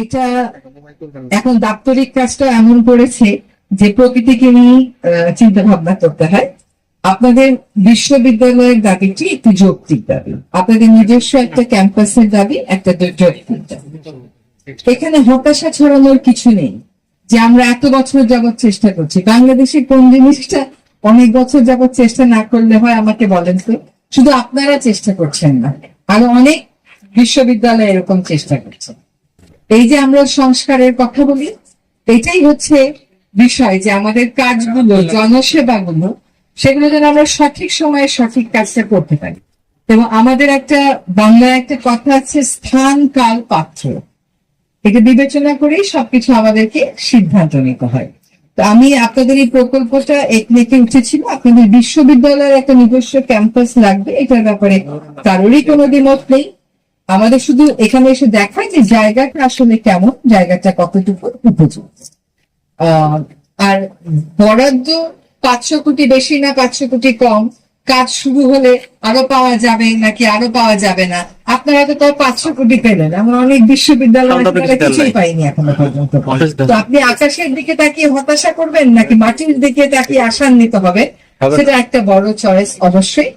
এটা এখন দাপ্তরিক কাজটা এমন করেছে যে প্রকৃতিকে নিয়ে চিন্তা ভাবনা করতে হয়। আপনাদের বিশ্ববিদ্যালয়ের দাবিটি একটি যৌক্তিক দাবি। আপনাদের নিজস্ব একটা ক্যাম্পাসের দাবি, একটা দাবি। এখানে হতাশা ছড়ানোর কিছু নেই যে আমরা এত বছর যাবৎ চেষ্টা করছি। বাংলাদেশে কোন জিনিসটা অনেক বছর যাবৎ চেষ্টা না করলে হয়, আমাকে বলেন তো। শুধু আপনারা চেষ্টা করছেন না, আরও অনেক বিশ্ববিদ্যালয় এরকম চেষ্টা করছে। এই যে আমরা সংস্কারের কথা বলি এটাই হচ্ছে বিষয় যে আমাদের কাজগুলো জনসেবাগুলো সেগুলো যেন আমরা সঠিক সময়ে সঠিক কাজটা করতে পারি। এবং আমাদের একটা বাংলায় একটা কথা আছে স্থান কাল পাত্র। এটা বিবেচনা করেই সবকিছু আমাদেরকে সিদ্ধান্ত নিতে হয়। তো আমি আপনাদের এই প্রকল্পটা একনেকে উঠেছিল। আপনাদের বিশ্ববিদ্যালয়ের একটা নিজস্ব ক্যাম্পাস লাগবে এটার ব্যাপারে কারোরই কোনো দ্বিমত নেই। আমাদের শুধু এখানে এসে দেখায় যে জায়গাটা আসলে কেমন জায়গাটা কতটুকু উপযুক্ত। আর বরাদ্দ পাঁচশো কোটি বেশি না পাঁচশো কোটি কম কাজ শুরু হলে আরও পাওয়া যাবে নাকি আরও পাওয়া যাবে না? আপনারা তো তাও পাঁচশো কোটি পেলেন এমন অনেক বিশ্ববিদ্যালয় কিছুই পাইনি এখনও পর্যন্ত। তো আপনি আকাশের দিকে তাকিয়ে হতাশা করবেন নাকি মাটির দিকে তাকিয়ে আশান্বিত হবে? সেটা একটা বড় চয়েস অবশ্যই।